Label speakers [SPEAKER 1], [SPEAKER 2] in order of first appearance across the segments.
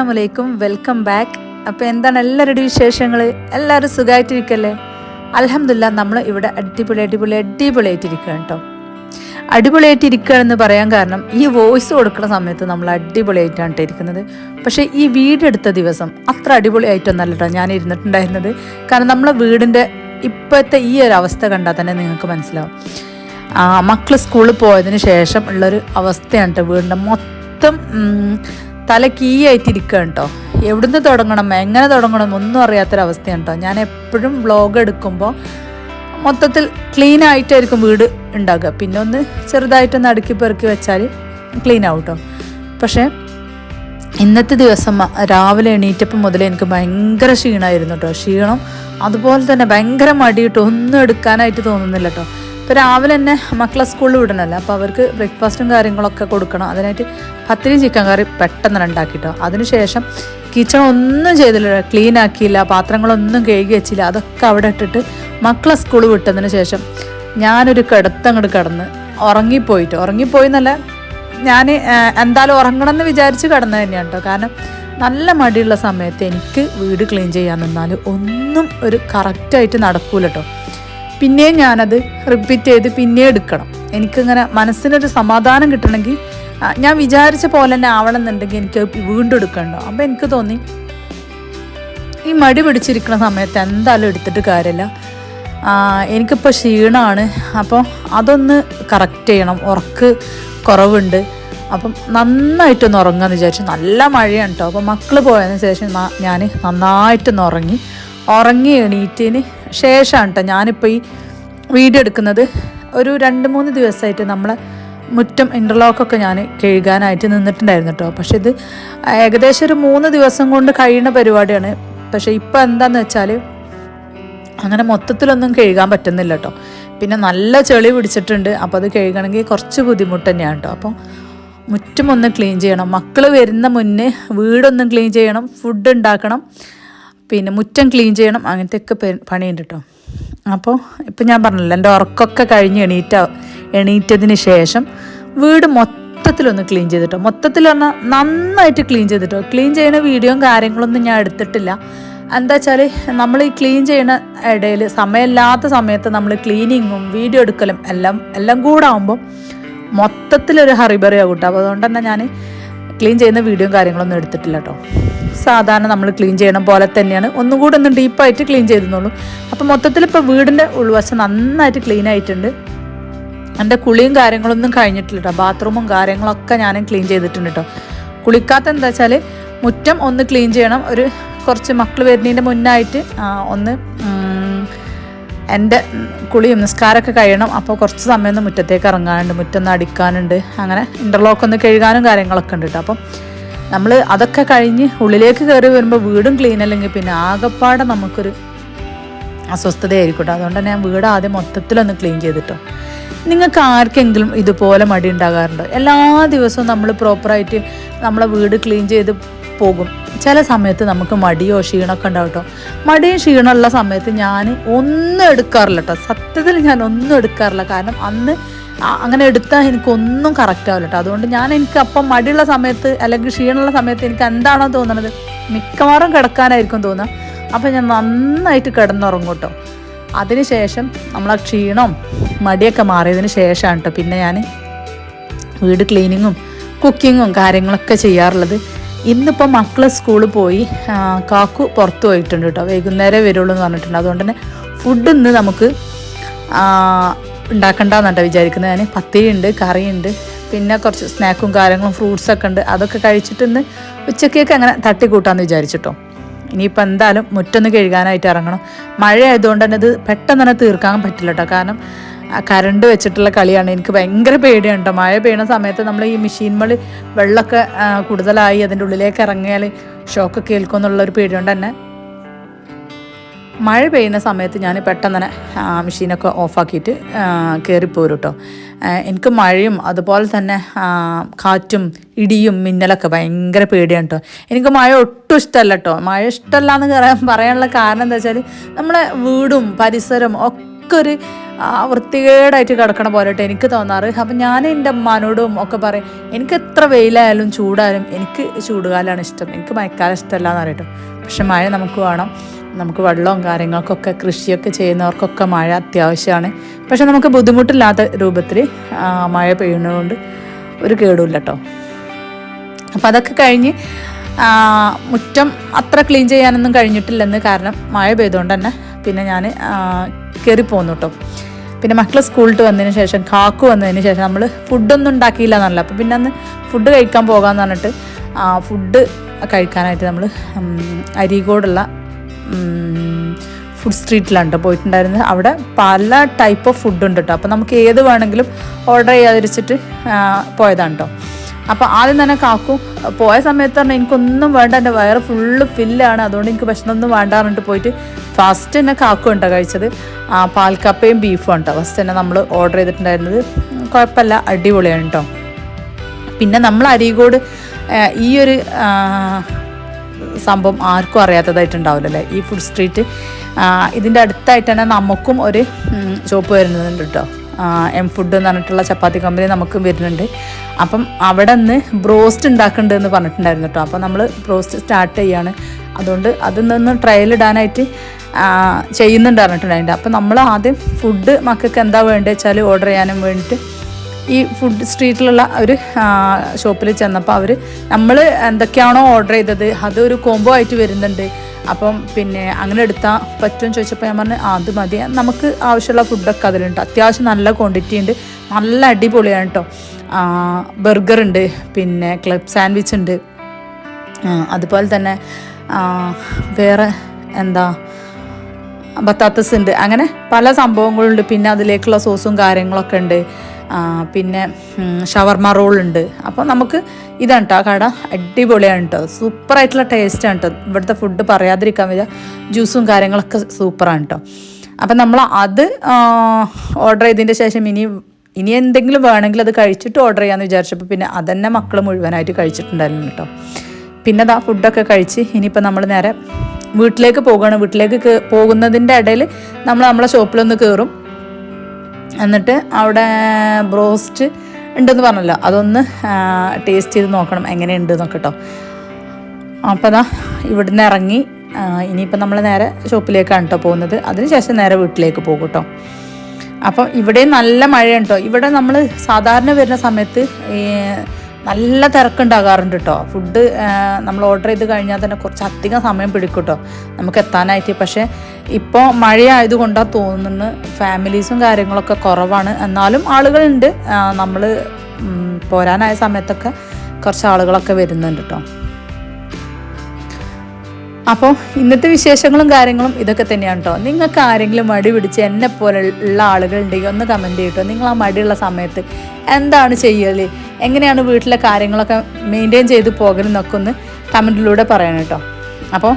[SPEAKER 1] Hi all അസ്സാം വലൈക്കും welcome back അപ്പോൾ എന്താണ് എല്ലാവരുടെയും വിശേഷങ്ങൾ എല്ലാവരും സുഖമായിട്ടിരിക്കല്ലേ അലഹമില്ല നമ്മൾ ഇവിടെ അടിപൊളി അടിപൊളി അടിപൊളിയായിട്ടിരിക്കുക കേട്ടോ അടിപൊളിയായിട്ടിരിക്കുക എന്ന് പറയാൻ കാരണം ഈ വോയിസ് കൊടുക്കുന്ന സമയത്ത് നമ്മൾ അടിപൊളിയായിട്ടാണ് ട്ടോ ഇരിക്കുന്നത്. പക്ഷേ ഈ വീടെടുത്ത ദിവസം അത്ര അടിപൊളിയായിട്ടൊന്നല്ല കേട്ടോ ഞാൻ ഇരുന്നിട്ടുണ്ടായിരുന്നത്. കാരണം നമ്മളെ വീടിന്റെ ഇപ്പോഴത്തെ ഈ ഒരു അവസ്ഥ കണ്ടാൽ തന്നെ നിങ്ങൾക്ക് മനസ്സിലാവും. മക്കൾ സ്കൂളിൽ പോയതിന് ശേഷം ഉള്ളൊരു അവസ്ഥയാണ് കേട്ടോ വീടിന്റെ മൊത്തം തല കീയായിട്ടിരിക്കുകയാണ് കേട്ടോ. എവിടുന്ന് തുടങ്ങണം എങ്ങനെ തുടങ്ങണം ഒന്നും അറിയാത്തൊരവസ്ഥയാണ് കേട്ടോ. ഞാൻ എപ്പോഴും വ്ലോഗ് എടുക്കുമ്പോൾ മൊത്തത്തിൽ ക്ലീൻ ആയിട്ടായിരിക്കും വീട് ഉണ്ടാകുക. പിന്നെ ഒന്ന് ചെറുതായിട്ടൊന്ന് അടുക്കി പെറുക്കി വെച്ചാൽ ക്ലീൻ ആവും കേട്ടോ. പക്ഷേ ഇന്നത്തെ ദിവസം രാവിലെ എണീറ്റപ്പം മുതലേ എനിക്ക് ഭയങ്കര ക്ഷീണമായിരുന്നു കേട്ടോ. ക്ഷീണം അതുപോലെ തന്നെ ഭയങ്കര മടിയിട്ട് ഒന്നും എടുക്കാനായിട്ട് തോന്നുന്നില്ല കേട്ടോ. ഇപ്പോൾ രാവിലെ തന്നെ മക്കളെ സ്കൂളിൽ വിടണമല്ലോ അപ്പോൾ അവർക്ക് ബ്രേക്ക്ഫാസ്റ്റും കാര്യങ്ങളൊക്കെ കൊടുക്കണം. അതിനായിട്ട് പത്തിരി ചിക്കൻ കറി പെട്ടെന്ന് ഉണ്ടാക്കിട്ടോ. അതിനുശേഷം കിച്ചൺ ഒന്നും ചെയ്തില്ല. ക്ലീൻ ആക്കിയില്ല. പാത്രങ്ങളൊന്നും കഴുകി വെച്ചില്ല. അതൊക്കെ അവിടെ ഇട്ടിട്ട് മക്കളെ സ്കൂൾ വിട്ടതിന് ശേഷം ഞാനൊരു കിടത്തങ്ങോട്ട് കിടന്ന് ഉറങ്ങിപ്പോയിട്ട്. ഉറങ്ങിപ്പോയി എന്നല്ല ഞാൻ എന്തായാലും ഉറങ്ങണം എന്ന് വിചാരിച്ച് കിടന്നു തന്നെയാണ് കേട്ടോ കാരണം നല്ല മടിയുള്ള സമയത്ത് എനിക്ക് വീട് ക്ലീൻ ചെയ്യാൻ നിന്നാൽ ഒന്നും ഒരു കറക്റ്റായിട്ട് നടക്കൂല കേട്ടോ പിന്നെയും ഞാനത് റിപ്പീറ്റ് ചെയ്ത് പിന്നെ എടുക്കണം. എനിക്കിങ്ങനെ മനസ്സിനൊരു സമാധാനം കിട്ടണമെങ്കിൽ ഞാൻ വിചാരിച്ച പോലെ തന്നെ ആവണം എന്നുണ്ടെങ്കിൽ എനിക്ക് വീണ്ടും എടുക്കണ്ടോ? അപ്പോൾ എനിക്ക് തോന്നി ഈ മടി പിടിച്ചിരിക്കുന്ന സമയത്ത് എന്തായാലും എടുത്തിട്ട് കാര്യമില്ല. എനിക്കിപ്പോൾ ക്ഷീണമാണ് അപ്പോൾ അതൊന്ന് കറക്റ്റ് ചെയ്യണം. ഉറക്ക് കുറവുണ്ട്. അപ്പം നന്നായിട്ടൊന്ന് ഉറങ്ങാന്ന് വിചാരിച്ചു. നല്ല മഴയാണ് കേട്ടോ അപ്പോൾ മക്കൾ പോയതിന് ശേഷം ഞാൻ നന്നായിട്ടൊന്ന് ഉറങ്ങി. ഉറങ്ങി എണീറ്റതിന് ശേഷമാണ് കേട്ടോ ഞാനിപ്പോൾ ഈ വീഡിയോ എടുക്കുന്നത്. ഒരു രണ്ട് മൂന്ന് ദിവസമായിട്ട് നമ്മളെ മുറ്റം ഇന്റർലോക്കൊക്കെ ഞാൻ കഴുകാനായിട്ട് നിന്നിട്ടുണ്ടായിരുന്നു കേട്ടോ പക്ഷെ ഇത് ഏകദേശം ഒരു മൂന്ന് ദിവസം കൊണ്ട് കഴിയുന്ന പരിപാടിയാണ്. പക്ഷേ ഇപ്പോൾ എന്താന്ന് വെച്ചാൽ അങ്ങനെ മൊത്തത്തിലൊന്നും കഴുകാൻ പറ്റുന്നില്ല കേട്ടോ പിന്നെ നല്ല ചെളി പിടിച്ചിട്ടുണ്ട്. അപ്പോൾ അത് കഴുകണമെങ്കിൽ കുറച്ച് ബുദ്ധിമുട്ട് തന്നെയാണ് കേട്ടോ അപ്പോൾ മുറ്റമൊന്ന് ക്ലീൻ ചെയ്യണം. മക്കൾ വരുന്ന മുന്നേ വീടൊന്നും ക്ലീൻ ചെയ്യണം. ഫുഡ് ഉണ്ടാക്കണം. പിന്നെ മുറ്റം ക്ലീൻ ചെയ്യണം അങ്ങനത്തെയൊക്കെ പണിയുണ്ട് കേട്ടോ അപ്പോൾ ഇപ്പം ഞാൻ പറഞ്ഞില്ല എന്റെ ഉറക്കമൊക്കെ കഴിഞ്ഞ് എണീറ്റ എണീറ്റതിന് ശേഷം വീട് മൊത്തത്തിലൊന്ന് ക്ലീൻ ചെയ്തിട്ടോ മൊത്തത്തിൽ പറഞ്ഞാൽ നന്നായിട്ട് ക്ലീൻ ചെയ്തിട്ടോ ക്ലീൻ ചെയ്യുന്ന വീഡിയോയും കാര്യങ്ങളൊന്നും ഞാൻ എടുത്തിട്ടില്ല. എന്താ വെച്ചാൽ നമ്മൾ ഈ ക്ലീൻ ചെയ്യുന്ന ഇടയിൽ സമയമില്ലാത്ത സമയത്ത് നമ്മൾ ക്ലീനിങ്ങും വീഡിയോ എടുക്കലും എല്ലാം എല്ലാം കൂടെ മൊത്തത്തിലൊരു ഹറിബറി കേട്ടോ. അപ്പോൾ അതുകൊണ്ട് തന്നെ ഞാൻ ക്ലീൻ ചെയ്യുന്ന വീഡിയോയും കാര്യങ്ങളൊന്നും എടുത്തിട്ടില്ല കേട്ടോ സാധാരണ നമ്മൾ ക്ലീൻ ചെയ്യണം പോലെ തന്നെയാണ്. ഒന്നും കൂടെ ഒന്ന് ഡീപ്പായിട്ട് ക്ലീൻ ചെയ്തെന്നുള്ളൂ. അപ്പോൾ മൊത്തത്തിൽ ഇപ്പോൾ വീടിന്റെ ഉൾവശം നന്നായിട്ട് ക്ലീൻ ആയിട്ടുണ്ട്. എന്റെ കുളിയും കാര്യങ്ങളൊന്നും കഴിഞ്ഞിട്ടില്ല കേട്ടോ ബാത്റൂമും കാര്യങ്ങളൊക്കെ ഞാൻ ക്ലീൻ ചെയ്തിട്ടുണ്ട് കേട്ടോ കുളിക്കാത്ത എന്താ വെച്ചാൽ മുറ്റം ഒന്ന് ക്ലീൻ ചെയ്യണം. ഒരു കുറച്ച് മക്കൾ വരുന്നതിന്റെ മുന്നായിട്ട് ഒന്ന് എന്റെ കുളിയും നിസ്കാരമൊക്കെ കഴിയണം. അപ്പോൾ കുറച്ച് സമയം ഒന്ന് മുറ്റത്തേക്ക് ഇറങ്ങാനുണ്ട്. മുറ്റൊന്ന് അടിക്കാനുണ്ട്. അങ്ങനെ ഇന്റർലോക്ക് ഒന്ന് കഴുകാനും കാര്യങ്ങളൊക്കെ ഉണ്ട് കേട്ടോ. അപ്പം നമ്മൾ അതൊക്കെ കഴിഞ്ഞ് ഉള്ളിലേക്ക് കയറി വരുമ്പോൾ വീടും ക്ലീൻ അല്ലെങ്കിൽ പിന്നെ ആകെപ്പാടെ നമുക്കൊരു അസ്വസ്ഥതയായിരിക്കും കേട്ടോ. അതുകൊണ്ട് തന്നെ ഞാൻ വീട് ആദ്യം മൊത്തത്തിലൊന്ന് ക്ലീൻ ചെയ്തിട്ടോ. നിങ്ങൾക്ക് ആർക്കെങ്കിലും ഇതുപോലെ മടി ഉണ്ടാകാറുണ്ടോ? എല്ലാ ദിവസവും നമ്മൾ പ്രോപ്പറായിട്ട് നമ്മളെ വീട് ക്ലീൻ ചെയ്ത് പോകും. ചില സമയത്ത് നമുക്ക് മടിയോ ക്ഷീണമൊക്കെ ഉണ്ടാവും കേട്ടോ മടിയും ക്ഷീണമുള്ള സമയത്ത് ഞാൻ ഒന്നും എടുക്കാറില്ല കേട്ടോ സത്യത്തിൽ ഞാൻ ഒന്നും എടുക്കാറില്ല. കാരണം അന്ന് അങ്ങനെ എടുത്താൽ എനിക്കൊന്നും കറക്റ്റ് ആവില്ല കേട്ടോ അതുകൊണ്ട് ഞാൻ എനിക്ക് അപ്പം മടിയുള്ള സമയത്ത് അല്ലെങ്കിൽ ക്ഷീണമുള്ള സമയത്ത് എനിക്ക് എന്താണോ തോന്നുന്നത് മിക്കവാറും കിടക്കാനായിരിക്കും തോന്നുക. അപ്പം ഞാൻ നന്നായിട്ട് കിടന്നുറങ്ങും കേട്ടോ അതിനുശേഷം നമ്മളെ ക്ഷീണം മടിയൊക്കെ മാറിയതിന് ശേഷമാണ് കേട്ടോ പിന്നെ ഞാൻ വീട് ക്ലീനിങ്ങും കുക്കിങ്ങും കാര്യങ്ങളൊക്കെ ചെയ്യാറുള്ളത്. ഇന്നിപ്പോൾ മക്കൾ സ്കൂളിൽ പോയി കാക്കു പുറത്തു പോയിട്ടുണ്ട് കേട്ടോ. വൈകുന്നേരം വരുള്ളൂ എന്ന് പറഞ്ഞിട്ടുണ്ട്. അതുകൊണ്ട് തന്നെ ഫുഡ് ഇന്ന് നമുക്ക് ഉണ്ടാക്കണ്ടെന്നാട്ടോ വിചാരിക്കുന്നത്. ഞാൻ പത്തിരിയുണ്ട് കറിയുണ്ട് പിന്നെ കുറച്ച് സ്നാക്കും കാര്യങ്ങളും ഫ്രൂട്ട്സൊക്കെ ഉണ്ട്. അതൊക്കെ കഴിച്ചിട്ട് ഇന്ന് ഉച്ചക്കേക്ക് അങ്ങനെ തട്ടിക്കൂട്ടാന്ന് വിചാരിച്ചിട്ടോ. ഇനിയിപ്പോൾ എന്തായാലും മുറ്റൊന്ന് കഴുകാനായിട്ട് ഇറങ്ങണം. മഴ ആയതുകൊണ്ട് തന്നെ ഇത് പെട്ടെന്ന് തന്നെ തീർക്കാൻ പറ്റില്ല കേട്ടോ കാരണം ആ കറണ്ട് വെച്ചിട്ടുള്ള കളിയാണ്. എനിക്ക് ഭയങ്കര പേടിയാണ് കേട്ടോ മഴ പെയ്യുന്ന സമയത്ത് നമ്മൾ ഈ മെഷീൻ മളി വെള്ളമൊക്കെ കൂടുതലായി അതിന്റെ ഉള്ളിലേക്ക് ഇറങ്ങിയാൽ ഷോക്കൊക്കെ ഏൽക്കും എന്നുള്ളൊരു ഒരു പേടി കൊണ്ട് തന്നെ മഴ പെയ്യുന്ന സമയത്ത് ഞാൻ പെട്ടെന്ന് തന്നെ ആ, മെഷീനൊക്കെ ഓഫാക്കിയിട്ട് കയറിപ്പോരും കേട്ടോ എനിക്ക് മഴയും അതുപോലെ തന്നെ കാറ്റും ഇടിയും മിന്നലൊക്കെ ഭയങ്കര പേടിയാണ് കേട്ടോ എനിക്ക് മഴ ഒട്ടും ഇഷ്ടമല്ല കേട്ടോ മഴ ഇഷ്ടമല്ല എന്ന് പറയാനുള്ള കാരണം എന്താ വെച്ചാൽ നമ്മളെ വീടും പരിസരം ഒക്കെ ആ, വൃത്തികേടായിട്ട് കിടക്കണ പോലെട്ട് എനിക്ക് തോന്നാറ്. അപ്പം ഞാൻ എന്റെ അമ്മാനോടും ഒക്കെ പറയും എനിക്ക് എത്ര വെയിലായാലും ചൂടായാലും എനിക്ക് ചൂടുകാലമാണ് ഇഷ്ടം. എനിക്ക് മഴക്കാലം ഇഷ്ടമല്ല എന്ന് പറയട്ടോ പക്ഷെ മഴ നമുക്ക് വേണം. നമുക്ക് വെള്ളവും കാര്യങ്ങൾക്കൊക്കെ കൃഷിയൊക്കെ ചെയ്യുന്നവർക്കൊക്കെ മഴ അത്യാവശ്യമാണ്. പക്ഷെ നമുക്ക് ബുദ്ധിമുട്ടില്ലാത്ത രൂപത്തിൽ മഴ പെയ്യുന്നതുകൊണ്ട് ഒരു കേടുമില്ല കേട്ടോ അപ്പം അതൊക്കെ കഴിഞ്ഞ് മുറ്റം അത്ര ക്ലീൻ ചെയ്യാനൊന്നും കഴിഞ്ഞിട്ടില്ലെന്ന് കാരണം മഴ പെയ്തുകൊണ്ട് തന്നെ പിന്നെ ഞാൻ കയറി പോന്നു കേട്ടോ പിന്നെ മക്കൾ സ്കൂളിൽ വന്നതിന് ശേഷം കാക്കു വന്നതിന് ശേഷം നമ്മൾ ഫുഡൊന്നും ഉണ്ടാക്കിയില്ല എന്നല്ല. അപ്പോൾ പിന്നെ അന്ന് ഫുഡ് കഴിക്കാൻ പോകാമെന്ന് പറഞ്ഞിട്ട് ഫുഡ് കഴിക്കാനായിട്ട് നമ്മൾ അരീകോടുള്ള ഫുഡ് സ്ട്രീറ്റിലാണ് പോയിട്ടുണ്ടായിരുന്നത്. അവിടെ പല ടൈപ്പ് ഓഫ് ഫുഡ് ഉണ്ട് കേട്ടോ അപ്പോൾ നമുക്ക് ഏത് വേണമെങ്കിലും ഓർഡർ ചെയ്യാതിരിച്ചിട്ട് പോയതാണ് കേട്ടോ അപ്പോൾ ആദ്യം തന്നെ കാക്കു പോയ സമയത്ത് പറഞ്ഞാൽ എനിക്കൊന്നും വേണ്ട എന്റെ വയറ് ഫുള്ള് ഫില്ലാണ് അതുകൊണ്ട് എനിക്ക് ഭക്ഷണമൊന്നും വേണ്ട പോയിട്ട് ഫസ്റ്റ് തന്നെ കാക്കു ഉണ്ടോ കഴിച്ചത്? ആ, പാൽക്കപ്പയും ബീഫും ഉണ്ടോ? ഫസ്റ്റ് തന്നെ നമ്മൾ ഓർഡർ ചെയ്തിട്ടുണ്ടായിരുന്നത്. കുഴപ്പമില്ല അടിപൊളിയാണ് കേട്ടോ പിന്നെ നമ്മൾ അരീകോട് ഈ ഒരു സംഭവം ആർക്കും അറിയാത്തതായിട്ടുണ്ടാവില്ലല്ലേ? ഈ ഫുഡ് സ്ട്രീറ്റ് ഇതിന്റെ അടുത്തായിട്ടാണ് നമുക്കും ഒരു ഷോപ്പ് വരുന്നുണ്ട് കേട്ടോ എം ഫുഡ് എന്ന് പറഞ്ഞിട്ടുള്ള ചപ്പാത്തി കമ്പനി നമുക്കും വരുന്നുണ്ട്. അപ്പം അവിടെ നിന്ന് ബ്രോസ്റ്റ് ഉണ്ടാക്കുന്നുണ്ട് എന്ന് പറഞ്ഞിട്ടുണ്ടായിരുന്നു കേട്ടോ അപ്പം നമ്മൾ ബ്രോസ്റ്റ് സ്റ്റാർട്ട് ചെയ്യാണ്. അതുകൊണ്ട് അതിൽ നിന്ന് ട്രയൽ ഇടാനായിട്ട് ചെയ്യുന്നുണ്ട് പറഞ്ഞിട്ടുണ്ടായിരുന്നു അപ്പം നമ്മൾ ആദ്യം ഫുഡ് മക്കൾക്ക് എന്താ വേണ്ടത് വെച്ചാൽ ഓർഡർ ചെയ്യാനും വേണ്ടിയിട്ട് ഈ ഫുഡ് സ്ട്രീറ്റിലുള്ള ഒരു ഷോപ്പിൽ ചെന്നപ്പോൾ അവർ നമ്മൾ എന്തൊക്കെയാണോ ഓർഡർ ചെയ്തത് അതൊരു കോംബോ ആയിട്ട് വരുന്നുണ്ട്. അപ്പം പിന്നെ അങ്ങനെ എടുത്താൽ പറ്റുമെന്ന് ചോദിച്ചപ്പോൾ ഞാൻ പറഞ്ഞു അത് മതി. നമുക്ക് ആവശ്യമുള്ള ഫുഡൊക്കെ അതിലുണ്ട്. അത്യാവശ്യം നല്ല ക്വാണ്ടിറ്റി ഉണ്ട്. നല്ല അടിപൊളിയാണ് കേട്ടോ ബർഗർ ഉണ്ട് പിന്നെ ക്ലബ് സാൻഡ്വിച്ച് ഉണ്ട്. അതുപോലെ തന്നെ വേറെ എന്താ ബത്താത്തസ് ഉണ്ട് അങ്ങനെ പല സംഭവങ്ങളുണ്ട്. പിന്നെ അതിലേക്കുള്ള സോസും കാര്യങ്ങളൊക്കെ ഉണ്ട്. പിന്നെ ഷവർമ റോൾ ഉണ്ട് അപ്പോൾ നമുക്ക് ഇതാണ് കേട്ടോ ആ കട അടിപൊളിയാണ് കേട്ടോ സൂപ്പറായിട്ടുള്ള ടേസ്റ്റാണ് കേട്ടോ ഇവിടുത്തെ ഫുഡ് പറയാതിരിക്കാൻ വയ്യ. ജ്യൂസും കാര്യങ്ങളൊക്കെ സൂപ്പറാണ് കേട്ടോ അപ്പം നമ്മൾ അത് ഓർഡർ ചെയ്തതിന്റെ ശേഷം ഇനി ഇനി എന്തെങ്കിലും വേണമെങ്കിൽ അത് കഴിച്ചിട്ട് ഓർഡർ ചെയ്യാമെന്ന് വിചാരിച്ചപ്പോൾ പിന്നെ അതന്നെ മക്കൾ മുഴുവനായിട്ട് കഴിച്ചിട്ടുണ്ടായിരുന്നു കേട്ടോ പിന്നെ അതാ ഫുഡൊക്കെ കഴിച്ച് ഇനിയിപ്പോൾ നമ്മൾ നേരെ വീട്ടിലേക്ക് പോകുകയാണ് വീട്ടിലേക്ക് പോകുന്നതിന്റെ ഇടയിൽ നമ്മൾ നമ്മളെ ഷോപ്പിലൊന്ന് കയറും എന്നിട്ട് അവിടെ ബ്രോസ്റ്റ് ഉണ്ടെന്ന് പറഞ്ഞല്ലോ. അതൊന്ന് ടേസ്റ്റ് ചെയ്ത് നോക്കണം എങ്ങനെയുണ്ട് എന്നൊക്കെ കേട്ടോ അപ്പോൾ അതാ ഇവിടുന്ന് ഇറങ്ങി ഇനിയിപ്പോൾ നമ്മൾ നേരെ ഷോപ്പിലേക്കാണ് കേട്ടോ പോകുന്നത്. അതിനുശേഷം നേരെ വീട്ടിലേക്ക് പോകും കേട്ടോ അപ്പം ഇവിടെ നല്ല മഴയുണ്ടോ ഇവിടെ നമ്മൾ സാധാരണ വരുന്ന സമയത്ത് നല്ല തിരക്കുണ്ടാകാറുണ്ട് കേട്ടോ ഫുഡ് നമ്മൾ ഓർഡർ ചെയ്ത് കഴിഞ്ഞാൽ തന്നെ കുറച്ച് അധികം സമയം പിടിക്കും കേട്ടോ നമുക്ക് എത്താനായിട്ട്. പക്ഷേ ഇപ്പോൾ മഴയായതുകൊണ്ടാണ് തോന്നുന്നു ഫാമിലീസും കാര്യങ്ങളൊക്കെ കുറവാണ്. എന്നാലും ആളുകളുണ്ട്. നമ്മൾ പോരാനായ സമയത്തൊക്കെ കുറച്ച് ആളുകളൊക്കെ വരുന്നുണ്ട് കേട്ടോ അപ്പോൾ ഇന്നത്തെ വിശേഷങ്ങളും കാര്യങ്ങളും ഇതൊക്കെ തന്നെയാണ് കേട്ടോ നിങ്ങൾക്ക് ആരെങ്കിലും മടി പിടിച്ച് എന്നെ പോലെ ഉള്ള ആളുകളുണ്ടെങ്കിൽ ഒന്ന് കമന്റ് ചെയ്യട്ടോ നിങ്ങൾ ആ മടിയുള്ള സമയത്ത് എന്താണ് ചെയ്യൽ? എങ്ങനെയാണ് വീട്ടിലെ കാര്യങ്ങളൊക്കെ മെയിന്റെയിൻ ചെയ്ത് പോകലെന്നൊക്കെ ഒന്ന് കമന്റിലൂടെ പറയണം കേട്ടോ. അപ്പോൾ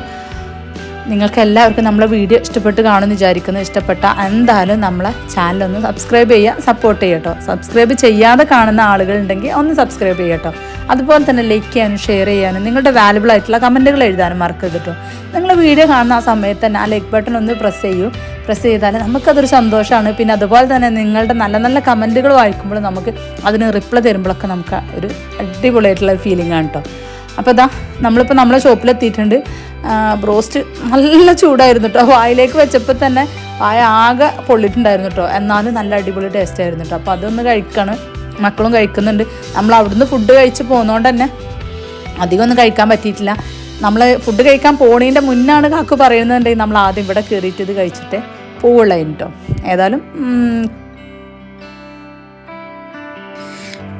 [SPEAKER 1] നിങ്ങൾക്ക് എല്ലാവർക്കും നമ്മളെ വീഡിയോ ഇഷ്ടപ്പെട്ട് കാണുമെന്ന് വിചാരിക്കുന്നു. ഇഷ്ടപ്പെട്ട എന്തായാലും നമ്മളെ ചാനലൊന്ന് സബ്സ്ക്രൈബ് ചെയ്യുക സപ്പോർട്ട് ചെയ്യട്ടോ സബ്സ്ക്രൈബ് ചെയ്യാതെ കാണുന്ന ആളുകളുണ്ടെങ്കിൽ ഒന്ന് സബ്സ്ക്രൈബ് ചെയ്യട്ടോ അതുപോലെ തന്നെ ലൈക്ക് ചെയ്യാനും ഷെയർ ചെയ്യാനും നിങ്ങളുടെ വാലുബിൾ ആയിട്ടുള്ള കമന്റുകൾ എഴുതാനും മറക്കരുത് കേട്ടോ. നിങ്ങൾ വീഡിയോ കാണുന്ന ആ സമയത്ത് തന്നെ ആ ലൈക്ക് ബട്ടൺ ഒന്ന് പ്രസ് ചെയ്യൂ. പ്രസ് ചെയ്താൽ നമുക്കതൊരു സന്തോഷമാണ് പിന്നെ അതുപോലെ തന്നെ നിങ്ങളുടെ നല്ല നല്ല കമന്റുകൾ വായിക്കുമ്പോൾ നമുക്ക് അതിന് റിപ്ലൈ തരുമ്പോഴൊക്കെ നമുക്ക് ഒരു അടിപൊളിയായിട്ടുള്ള ഫീലിംഗ് ആണ് കേട്ടോ അപ്പോൾ ഇതാ നമ്മളിപ്പോൾ നമ്മളെ ഷോപ്പിലെത്തിയിട്ടുണ്ട് ബ്രോസ്റ്റ് നല്ല ചൂടായിരുന്നു കേട്ടോ വായിലേക്ക് വെച്ചപ്പോൾ തന്നെ വായ ആകെ പൊള്ളിയിട്ടുണ്ടായിരുന്നു കേട്ടോ എന്നാലും നല്ല അടിപൊളി ടേസ്റ്റ് ആയിരുന്നു കേട്ടോ അപ്പോൾ അതൊന്ന് കഴിക്കണം. മക്കളും കഴിക്കുന്നുണ്ട്. നമ്മൾ അവിടുന്ന് ഫുഡ് കഴിച്ച് പോകുന്നതുകൊണ്ട് തന്നെ അധികം ഒന്നും കഴിക്കാൻ പറ്റിയിട്ടില്ല. നമ്മൾ ഫുഡ് കഴിക്കാൻ പോണതിന്റെ മുന്നാണ് കാക്കു പറയുന്നുണ്ടെങ്കിൽ നമ്മൾ ആദ്യം ഇവിടെ കയറിയിട്ട് ഇത് കഴിച്ചിട്ട് പോവുള്ളായിരുന്നു കേട്ടോ ഏതായാലും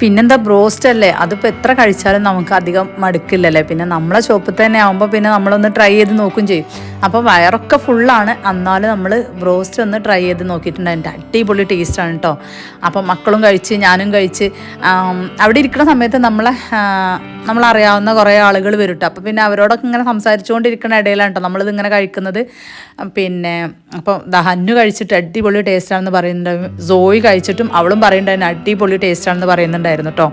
[SPEAKER 1] പിന്നെന്താ ബ്രോസ്റ്റ് അല്ലേ? അതിപ്പോൾ എത്ര കഴിച്ചാലും നമുക്ക് അധികം മടുക്കില്ലല്ലേ? പിന്നെ നമ്മളെ ഷോപ്പിൽ തന്നെ ആകുമ്പോൾ പിന്നെ നമ്മളൊന്ന് ട്രൈ ചെയ്ത് നോക്കും ചെയ്യും. അപ്പോൾ വയറൊക്കെ ഫുള്ളാണ് എന്നാലും നമ്മൾ ബ്രോസ്റ്റ് ഒന്ന് ട്രൈ ചെയ്ത് നോക്കിയിട്ടുണ്ട്. എന്റെ അടിപൊളി ടേസ്റ്റാണ് കേട്ടോ അപ്പോൾ മക്കളും കഴിച്ച് ഞാനും കഴിച്ച് അവിടെ ഇരിക്കുന്ന സമയത്ത് നമ്മളെ നമ്മളറിയാവുന്ന കുറേ ആളുകൾ വരും കേട്ടോ അപ്പോൾ പിന്നെ അവരോടൊക്കെ ഇങ്ങനെ സംസാരിച്ചുകൊണ്ടിരിക്കുന്ന ഇടയിലാണ് കേട്ടോ നമ്മളിത് ഇങ്ങനെ കഴിക്കുന്നത്. പിന്നെ അപ്പോൾ ദഹന്നു കഴിച്ചിട്ട് അടിപൊളി ടേസ്റ്റാണെന്ന് പറയുന്നുണ്ട്. സോയി കഴിച്ചിട്ടും അവളും പറയുന്നുണ്ടായിരുന്നു അടിപൊളി ടേസ്റ്റാണെന്ന് പറയുന്നുണ്ടായിരുന്നു കേട്ടോ.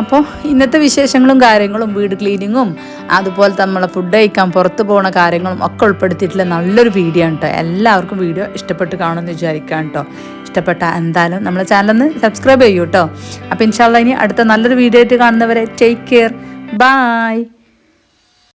[SPEAKER 1] അപ്പോൾ ഇന്നത്തെ വിശേഷങ്ങളും കാര്യങ്ങളും വീട് ക്ലീനിങ്ങും അതുപോലെ നമ്മളെ ഫുഡ് കഴിക്കാൻ പുറത്ത് പോകുന്ന കാര്യങ്ങളും ഒക്കെ ഉൾപ്പെടുത്തിയിട്ടുള്ള നല്ലൊരു വീഡിയോ ആണ് കേട്ടോ. എല്ലാവർക്കും വീഡിയോ ഇഷ്ടപ്പെട്ട് കാണുമെന്ന് വിചാരിക്കാം കേട്ടോ. ഇഷ്ടപ്പെട്ട എന്തായാലും നമ്മളെ ചാനലൊന്ന് സബ്സ്ക്രൈബ് ചെയ്യൂ കേട്ടോ. അപ്പോൾ ഇൻഷാല്ല ഇനി അടുത്ത നല്ലൊരു വീഡിയോ ആയിട്ട് കാണുന്നവരെ ടേക്ക് കെയർ ബായ്